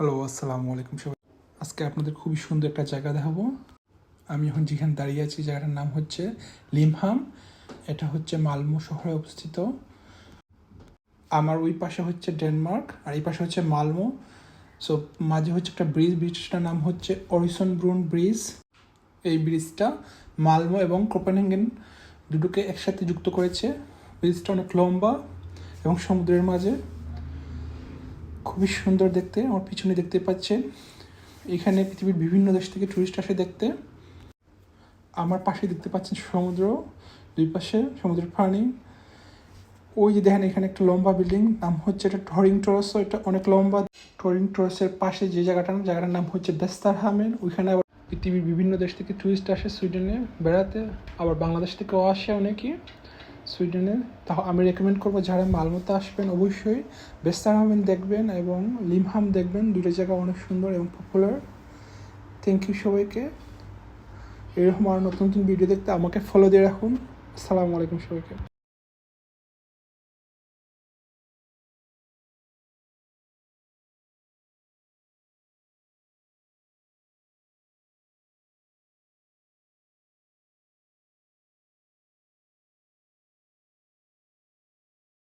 Hello, আসসালামু আলাইকুম সবাই। আজকে আপনাদের খুবই সুন্দর একটা জায়গা দেখাবো। আমি এখন যেখানে দাঁড়িয়ে আছি, জায়গাটার নাম হচ্ছে লিমহাম। এটা হচ্ছে মালমো শহরে অবস্থিত। আমার ওই পাশে হচ্ছে ডেনমার্ক, আর এই পাশে হচ্ছে মালমো। সো মাঝে হচ্ছে একটা ব্রিজ, ব্রিজটার নাম হচ্ছে অরিসন ব্রুন ব্রিজ। এই ব্রিজটা মালমো এবং কোপেনহেগেন দুটোকে একসাথে যুক্ত করেছে। ব্রিজটা অনেক লম্বা এবং সমুদ্রের মাঝে। খুবই সুন্দর দেখতে, আমার পিছনে দেখতে পাচ্ছেন। এখানে পৃথিবীর বিভিন্ন দেশ থেকে টুরিস্ট আসে দেখতে। আমার পাশে দেখতে পাচ্ছেন সমুদ্র, দুই পাশে সমুদ্রের পানি ওই যে দেখেন, এখানে একটা লম্বা বিল্ডিং, নাম হচ্ছে এটা টরিং টরস এটা অনেক লম্বা। টরিং টরসের পাশে যে জায়গাটা, জায়গাটার নাম হচ্ছে বেস্তার হামেন ওইখানে আবার পৃথিবীর বিভিন্ন দেশ থেকে টুরিস্ট আসে, সুইডেনে বেড়াতে, আবার বাংলাদেশ থেকেও আসে অনেকেই সুইডেনে তা আমি রেকমেন্ড করব যারা মালমোতে আসবেন অবশ্যই। বেস্তারহামিন দেখবেন এবং লিমহাম দেখবেন, দুটো জায়গা অনেক সুন্দর এবং পপুলার থ্যাংক ইউ সবাইকে। এরকম আর নতুন নতুন ভিডিও দেখতে আমাকে ফলো দিয়ে রাখুন। আসসালামু আলাইকুম সবাইকে।